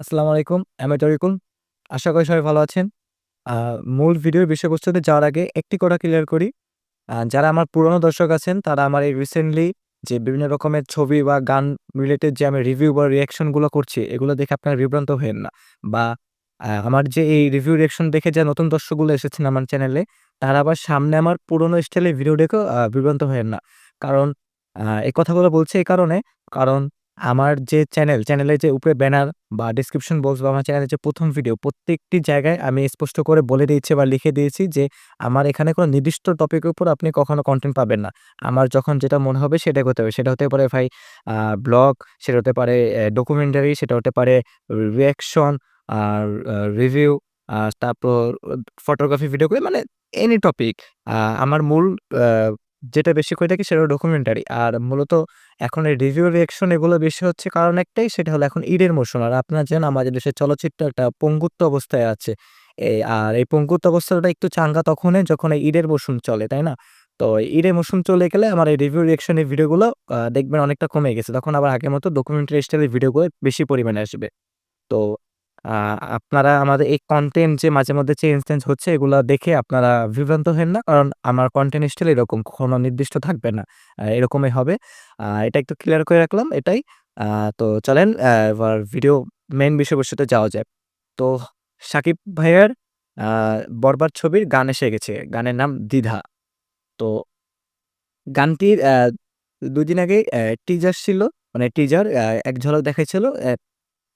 আসসালামু আলাইকুম। আমি। আশা করি সবাই ভালো আছেন। মূল ভিডিওর বিষয়বস্তুতে যাওয়ার আগে একটি কথা ক্লিয়ার করি। যারা আমার পুরনো দর্শক আছেন, তারা আমার এই রিসেন্টলি যে বিভিন্ন রকমের ছবি বা গান রিলেটেড যে আমি রিভিউ বা রিঅ্যাকশনগুলো করছি, এগুলো দেখে আপনারা বিভ্রান্ত হইয়েন না। বা আমার যে এই রিভিউ রিঅ্যাকশন দেখে যে নতুন দর্শকগুলো এসেছেন আমার চ্যানেলে তারা আবার সামনে আমার পুরনো স্টাইলের ভিডিও দেখেও বিভ্রান্ত হইয়েন না। কারণ এই কথাগুলো বলছি এই কারণে, কারণ আমার যে চ্যানেল, চ্যানেলের যে উপরে ব্যানার বা ডেসক্রিপশন বক্স বা আমার চ্যানেলের যে প্রথম ভিডিও প্রত্যেকটি জায়গায় আমি স্পষ্ট করে বলে দিয়েছি বা লিখে দিয়েছি যে আমার এখানে কোনো নির্দিষ্ট টপিকের উপর আপনি কখনো কন্টেন্ট পাবেন না। আমার যখন যেটা মনে হবে সেটাই করতে হবে। সেটা হতে পারে ভাই ব্লগ, সেটা হতে পারে ডকুমেন্টারি, সেটা হতে পারে রিঅ্যাকশন আর রিভিউ তারপর ফটোগ্রাফি ভিডিও করে মানে এনি টপিক। আমার মূল যেটা বেশি করে থাকি সেটা ডকুমেন্টারি। আর মূলত এখন এই রিভিউ রিঅ্যাকশন এগুলো বেশি হচ্ছে কারণ একটাই সেটা হলো এখন ঈদের মৌসুম। আর আপনারা জানেন আমাদের দেশের চলচ্চিত্র একটা পঙ্গুত্ব অবস্থায় আছে। এ আর এই পঙ্গুত্ব অবস্থাটা একটু চাঙ্গা তখনই যখন এই ঈদের মৌসুম চলে, তাই না? তো ঈদের মৌসুম চলে গেলে আমার এই রিভিউ রিয়েকশনের ভিডিওগুলো দেখবেন অনেকটা কমে গেছে। তখন আবার আগের মতো ডকুমেন্টারি স্টাইলের ভিডিওগুলো বেশি পরিমাণে আসবে। তো আপনারা আমাদের এই কনটেন্ট যে মাঝে মধ্যে চেঞ্জ টেঞ্জ হচ্ছে, এগুলা দেখে আপনারা বিভ্রান্ত হইয়েন না। কারণ আমার কনটেন্ট স্টাইল এরকম কখনো নির্দিষ্ট থাকবে না। এরকমই হবে। এটা একটু ক্লিয়ার করে রাখলাম এটাই। তো চলেন এবার ভিডিও মেইন বিষয়বস্তুতে যাওয়া যাক। তো সাকিব ভাইয়ার, আ, 'বরবাদ' ছবির গান এসে গেছে। গানের নাম 'দ্বিধা'। তো গানটির অ্যা ২ দিন আগেই টিজার ছিল। মানে টিজার এক ঝলক দেখাইছিল।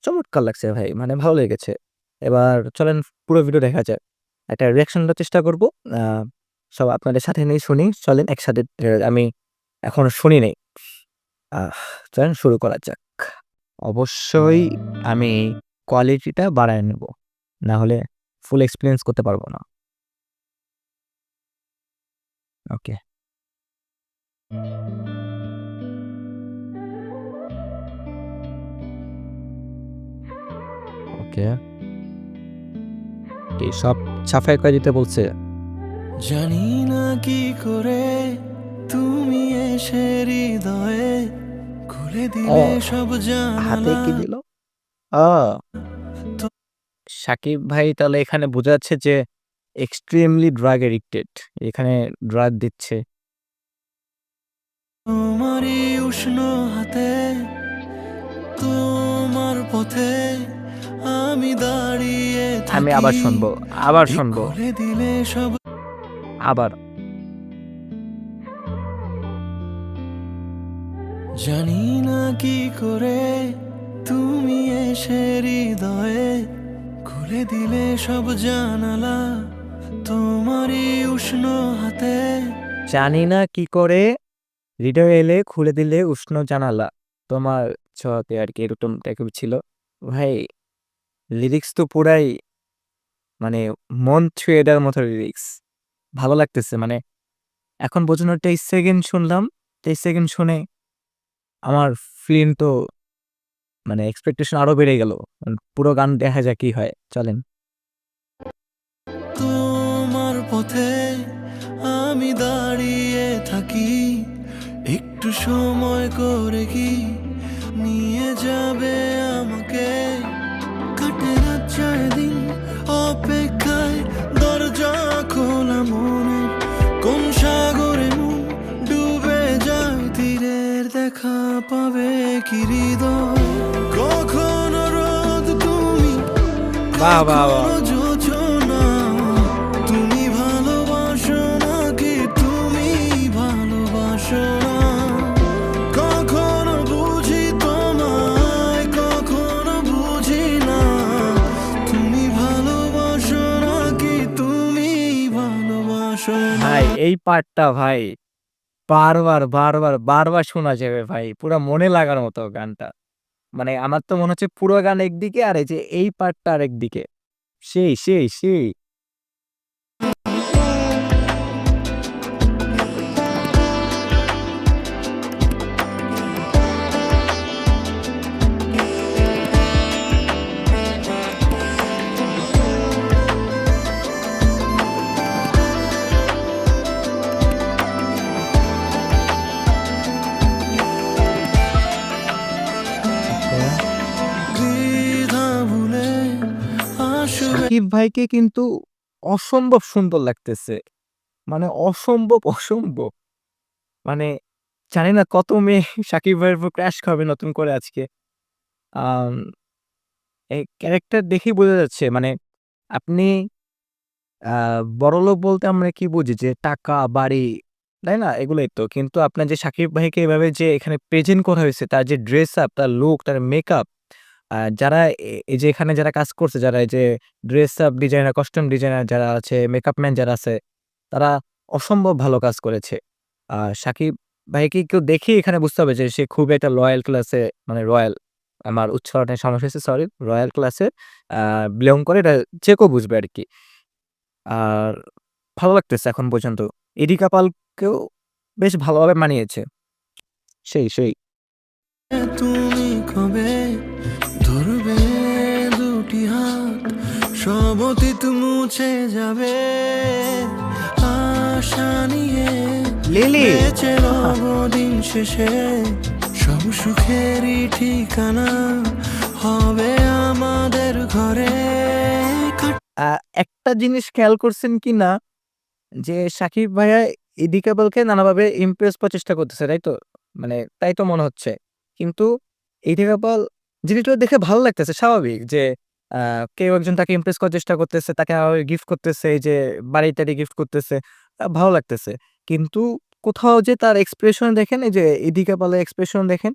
চমৎকার লাগছে ভাই। মানে ভালো লেগেছে। এবার চলেন পুরো ভিডিও দেখা যাক। একটা রিঅ্যাকশন দেওয়ার চেষ্টা করব। সব আপনাদের সাথে নিয়ে শুনি। চলেন একসাথে আমি এখন শুনি নাই। চলেন শুরু করা যাক। অবশ্যই আমি কোয়ালিটিটা বাড়ায় নেব। না হলে ফুল এক্সপেরিয়েন্স করতে পারব না। ওকে। ওকে। সব সাফাই করে দিতে বলছে? জানি না কি করে তুমি এসে হৃদয়ে খুলে দিলে সব হাতে কি দিল? সাকিব ভাই তাহলে এখানে বোঝা যাচ্ছে যে এক্সট্রিমলি ড্রাগ এডিক্টেড এখানে ড্রাগ দিচ্ছে। তোমারই উষ্ণ হাতে তোমার পথে আমি দাঁড়িয়ে আমি আবার শুনব, আবার শুনব। দিলে সব আবার। জানি না কি করে তুমি এসে হৃদয়ে খুলে দিলে সব জানালা তোমারই উষ্ণ হাতে জানি না কি করে হৃদয়ে এলে খুলে দিলে উষ্ণ জানালা। তোমার ছোঁয়াতে আরকি এরকম টাইপের ছিল। ভাই লিরিক্স তো পুরাই মানে মন ছুঁয়ে দেওয়ার মতো লিরিক্স। ভালো লাগতেছে মানে এখন পর্যন্ত ২৩ সেকেন্ড শুনলাম। ২৩ সেকেন্ড শুনে আমার ফিল্ম তো মানে এক্সপেকটেশন আরও বেড়ে গেল। মানে পুরো গান দেখা যাক কি হয়। চলেন। তোমার পথে আমি দাঁড়িয়ে থাকি, একটু সময় করে কি নিয়ে যাবে কি হৃদয় কখনো রোদ তুমি। কখনো যোছনা তুমি ভালোবাসো নাকি তুমি ভালোবাসো না? কখনো বুঝি তোমায় কখনো বুঝি না। তুমি ভালোবাসো নাকি তুমি ভালোবাসো ভাই এই পার্টটা ভাই বারবার, বারবার, বারবার শোনা যাবে ভাই। পুরা মনে লাগার মতো গানটা। মানে আমার তো মনে হচ্ছে পুরো গান একদিকে আর এই যে এই পার্টটা আরেকদিকে। সেই, সেই, সেই। সাকিব ভাইকে কিন্তু অসম্ভব সুন্দর লাগতেছে। মানে অসম্ভব, অসম্ভব। মানে জানি না কত মেয়ে সাকিব ভাইয়ের উপর ক্র্যাশ খাবে নতুন করে আজকে। এই ক্যারেক্টার দেখেই বোঝা যাচ্ছে মানে আপনি বড়লোক বলতে আমরা কি বুঝি? যে টাকা, বাড়ি, তাই না? এগুলোই তো। কিন্তু আপনার যে সাকিব ভাইকে এভাবে যে এখানে প্রেজেন্ট করা হয়েছে, তার যে ড্রেস আপ, তার লুক, তার মেকআপ আ যারা এই যে এখানে যারা কাজ করছে, যারা এই যে dress up designer, costume designer যারা আছে, মেকআপ ম্যান যারা আছে, তারা অসম্ভব ভালো কাজ করেছে। আর সাকিব ভাইকে কেউ দেখেই এখানে বুঝতে হবে যে সে খুবই একটা লয়াল ক্লাসে মানে রয়্যাল আমার উচ্চারণে সমস্যা হয়েছে সরি। রয়্যাল ক্লাসে বিলং করে এটা যে কেউ বুঝবে আরকি। আর ভালো লাগতেছে এখন পর্যন্ত। এডি কাপালকেও বেশ ভালোভাবে মানিয়েছে। সেই, সেই। তুমি কবে সব অতীত মুছে যাবে আশা নিয়ে লিলি! দিন শেষে সব সুখেরই ঠিকানা হবে আমাদের ঘরে একটা জিনিস খেয়াল করছেন কিনা? যে সাকিব ভাইয়া এডি কাপালকে নানাভাবে ইমপ্রেস করার চেষ্টা করতেছে, তাই তো? মানে তাই তো মনে হচ্ছে। কিন্তু কাপাল জিনিসগুলো দেখে ভালো লাগতেছে স্বাভাবিক যে কেউ একজন তাকে ইমপ্রেস করার চেষ্টা করতেছে, তাকে গিফট করতেছে, এই যে বাড়ি-টাড়ি গিফট করতেছে। ভালো লাগতেছে। কিন্তু কোথাও যে তার এক্সপ্রেশন দেখেন, এই যে এডি কাপালের এক্সপ্রেশন দেখেন,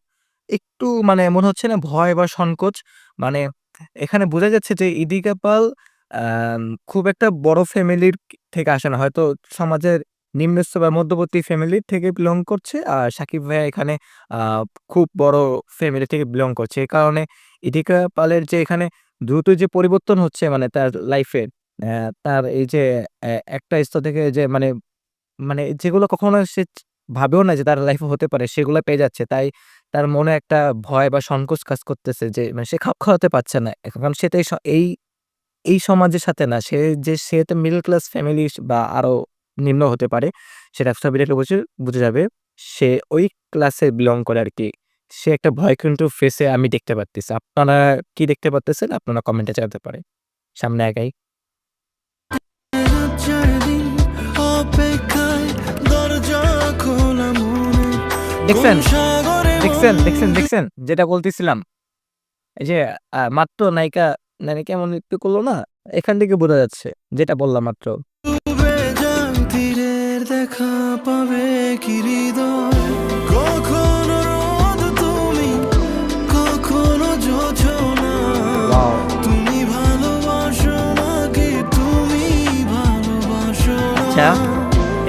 একটু মানে মনে হচ্ছে না ভয় বা সংকোচ। মানে এখানে বোঝা যাচ্ছে যে এডি কাপাল খুব একটা বড় ফ্যামিলির থেকে আসে না। হয়তো সমাজের নিম্নস্থ বা মধ্যবর্তী ফ্যামিলির থেকে বিলং করছে। আর সাকিব ভাইয়া এখানে খুব বড় ফ্যামিলি থেকে বিলং করছে। এই কারণে এডি কাপালের যে এখানে দ্রুত যে পরিবর্তন হচ্ছে মানে তার লাইফে তার এই যে একটা স্তর থেকে যে মানে, মানে যেগুলো কখনো সে ভাবেও না যে তার লাইফে হতে পারে সেগুলো পেয়ে যাচ্ছে। তাই তার মনে একটা ভয় বা সংকোচ কাজ করতেছে যে মানে সে খাপ খাওয়াতে পারছে না। এখন সে তো এই এই, সমাজের সাথে না। সে যে সে তো মিডল ক্লাস ফ্যামিলি বা আরও নিম্ন হতে পারে। সেটা ছবি দেখলে বুঝে যাবে। সে ওই ক্লাসে বিলং করে আরকি। সে একটা ভয় কিন্তু ফেসে আমি দেখতে পারতেছি। আপনারা কি দেখতে পারতেছেন? আপনারা কমেন্টে জানাতে পারেন। সামনে আগাই। দেখছেন? দেখছেন, দেখছেন, দেখছেন? যেটা বলতেছিলাম। যে মাত্র নায়িকা, নায়িকা এমন একটু করল না? এখান থেকে বোঝা যাচ্ছে। যেটা বললাম মাত্র। দেখা পাবে কি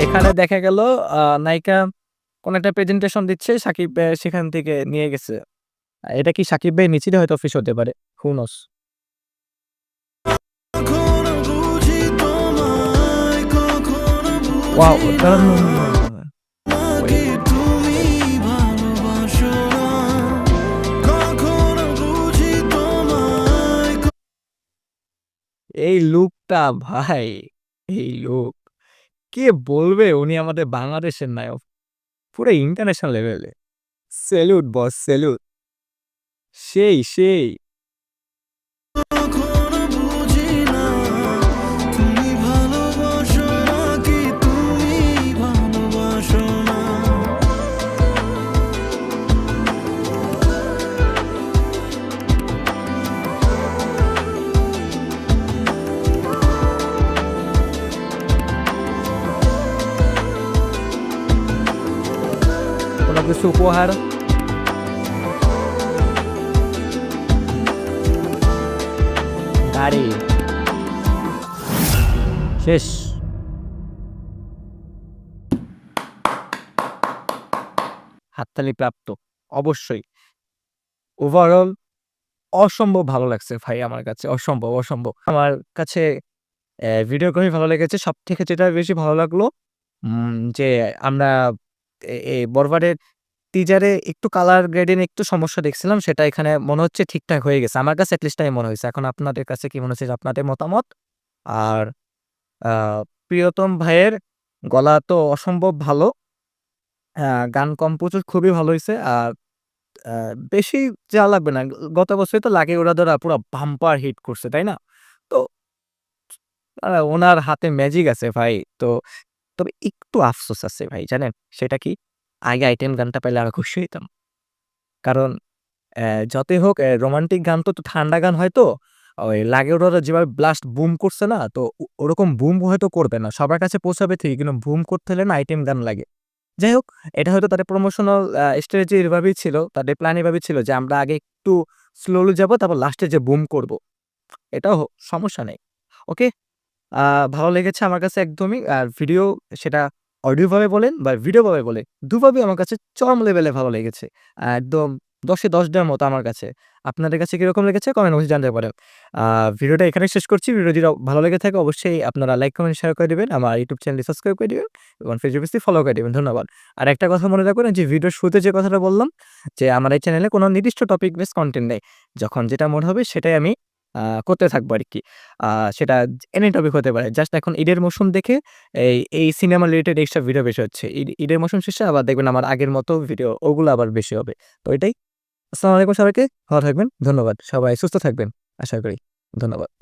এখানে দেখা গেল নায়িকা কোন একটা প্রেজেন্টেশন দিচ্ছে। সাকিব সেখান থেকে নিয়ে গেছে। এটা কি সাকিব ভাই নিচেরই হয়তো অফিস হতে পারে। তোমায় এই লুকটা ভাই, এই লুক। কে বলবে উনি আমাদের বাংলাদেশের নায়ক? পুরো ইন্টারন্যাশনাল লেভেলে। Salute boss salute. সেই, সেই। উপহার? গাড়ি। শেষ। হাততালি প্রাপ্ত। অবশ্যই। ওভারঅল অসম্ভব ভালো লাগছে ভাই আমার কাছে। অসম্ভব, অসম্ভব। আমার কাছে অ্যা ভিডিও খুবই ভালো লেগেছে। সবথেকে যেটা বেশি ভালো লাগল যে আমরা বরবাদের টিজারে একটু কালার গ্রেডিং একটু সমস্যা দেখছিলাম। সেটা এখানে মনে হচ্ছে ঠিকঠাক হয়ে গেছে। আমার কাছে এটলিস্ট তাই মনে হইছে। এখন আপনাদের কাছে কি মনে হচ্ছে আপনাদের মতামত। আর প্রিয়তম ভাইয়ের গলা তো অসম্ভব ভালো। গান কম্পোজ খুবই ভালো হয়েছে আর বেশি যা লাগবে না। গত বছরই তো লাগে উড়াধুরা পুরো বাম্পার হিট করছে, তাই না? তো ওনার হাতে ম্যাজিক আছে ভাই। তো তবে একটু আফসোস আছে ভাই জানেন? সেটা কি? আগে আইটেম গানটা পাইলে আরও খুশি হইতাম। কারণ যতই হোক রোমান্টিক গান তো ঠান্ডা গান হয়তো, ওই লাগে ওরা যেভাবে ব্লাস্ট বুম করছে না? তো ওরকম বুম হয়তো করবে না। সবার কাছে পৌঁছাবে ঠিকই, কিন্তু বুম করতে হলে না আইটেম গান লাগে। যাই হোক, এটা হয়তো তাদের প্রমোশনাল স্ট্র্যাটেজি এভাবেই ছিল। তাদের প্ল্যান এভাবেই ছিল যে আমরা আগে একটু স্লোলি যাব, তারপর লাস্টে যে বুম করব। এটাও সমস্যা নেই। ওকে? ভালো লেগেছে আমার কাছে একদমই। আর ভিডিও সেটা অডিও ভাবে বলেন বা ভিডিও ভাবে বলেন, দুভাবেই আমার কাছে চরম লেভেলে ভালো লেগেছে। একদম ১০ এ ১০ দেওয়ার মতো আমার কাছে। আপনাদের কাছে কীরকম লেগেছে কমেন্ট বক্সে জানতে পারেন। ভিডিওটা এখানেই শেষ করছি। ভিডিও যদি ভালো লেগে থাকে অবশ্যই আপনারা লাইক, কমেন্ট, শেয়ার করে দেবেন আমার ইউটিউব চ্যানেলটি সাবস্ক্রাইব করে দেবেন এবং ফেসবুক পেজটি ফলো করে দিবেন। ধন্যবাদ। আর একটা কথা মনে রাখবেন যে ভিডিও শুরুতে যে কথাটা বললাম যে আমার এই চ্যানেলে কোনো নির্দিষ্ট টপিক বেস কন্টেন্ট নেই। যখন যেটা মনে হবে সেটাই আমি করতে থাকব আর কি সেটা এনি টপিক হতে পারে। জাস্ট এখন ঈদের মৌসুম দেখে এই, এই সিনেমা রিলেটেড এক্সট্রা ভিডিও বেশি হচ্ছে। ঈদ ঈদের মৌসুম শেষে আবার দেখবেন আমার আগের মতো ভিডিও ওগুলো আবার বেশি হবে। তো এটাই। আসসালামু আলাইকুম সবাইকে। ভালো থাকবেন। ধন্যবাদ। সবাই সুস্থ থাকবেন আশা করি। ধন্যবাদ।